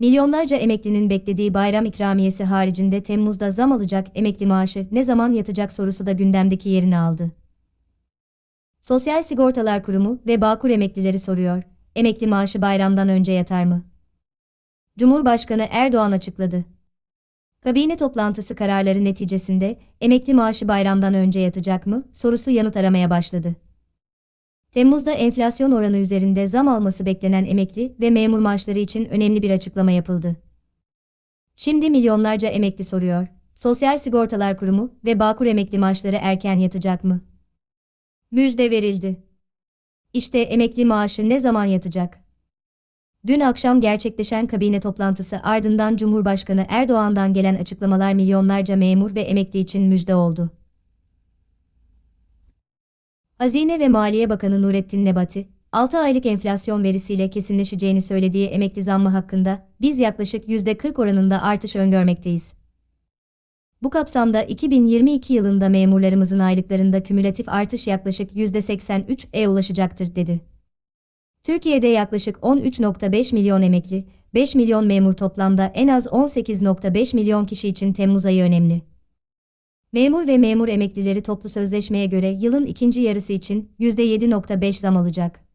Milyonlarca emeklinin beklediği bayram ikramiyesi haricinde Temmuz'da zam alacak emekli maaşı ne zaman yatacak sorusu da gündemdeki yerini aldı. Sosyal Sigortalar Kurumu ve Bağkur emeklileri soruyor. Emekli maaşı bayramdan önce yatar mı? Cumhurbaşkanı Erdoğan açıkladı. Kabine toplantısı kararları neticesinde emekli maaşı bayramdan önce yatacak mı sorusu yanıt aramaya başladı. Temmuz'da enflasyon oranı üzerinde zam alması beklenen emekli ve memur maaşları için önemli bir açıklama yapıldı. Şimdi milyonlarca emekli soruyor. Sosyal Sigortalar Kurumu ve Bağkur emekli maaşları erken yatacak mı? Müjde verildi. İşte emekli maaşı ne zaman yatacak? Dün akşam gerçekleşen kabine toplantısı ardından Cumhurbaşkanı Erdoğan'dan gelen açıklamalar milyonlarca memur ve emekli için müjde oldu. Hazine ve Maliye Bakanı Nurettin Nebati, 6 aylık enflasyon verisiyle kesinleşeceğini söylediği emekli zammı hakkında biz yaklaşık %40 oranında artış öngörmekteyiz. Bu kapsamda 2022 yılında memurlarımızın aylıklarında kümülatif artış yaklaşık %83'e ulaşacaktır dedi. Türkiye'de yaklaşık 13.5 milyon emekli, 5 milyon memur toplamda en az 18.5 milyon kişi için Temmuz ayı önemli. Memur ve memur emeklileri toplu sözleşmeye göre yılın ikinci yarısı için %7.5 zam alacak.